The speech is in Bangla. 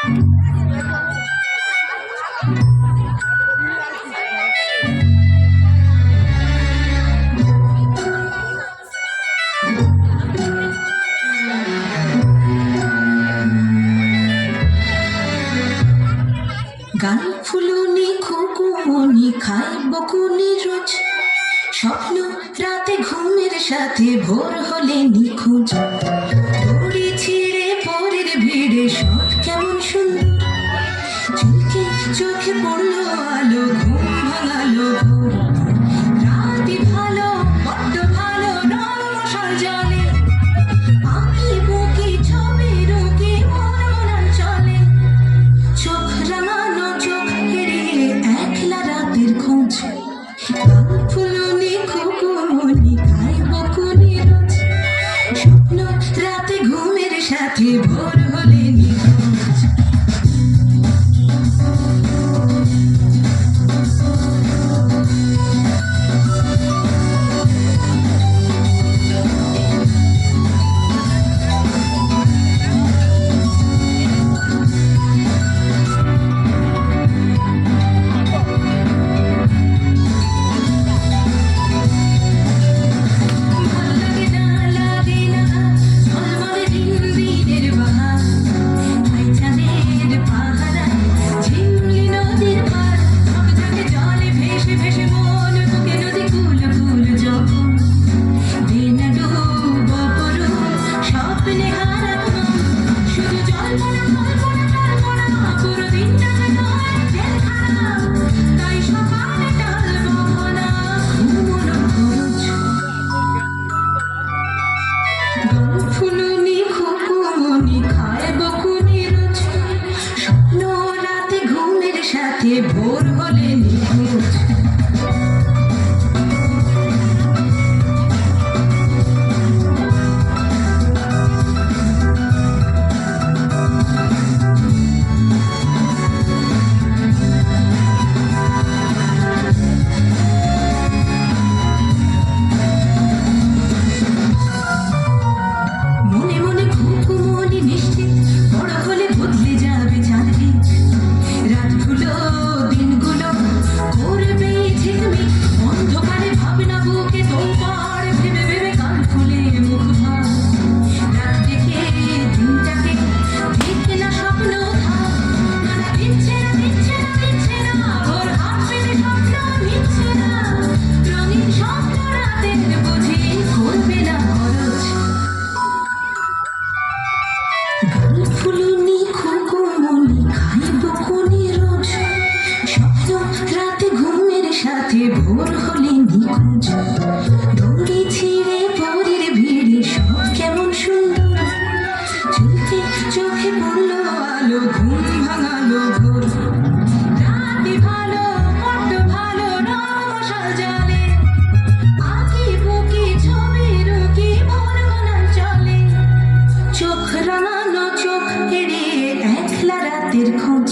গান ফুলুনি খুকুনি খাই বকুনি রোজ। স্বপ্ন রাতে ঘুমের সাথে ভোর হলে নিখোঁজ। Такі দড়ি ছিঁড়ে পরের কেমন সুন্দর। চোখে চোখে চোখ রাঙানো চোখ এড়িয়ে একলা রাতের খোঁজ।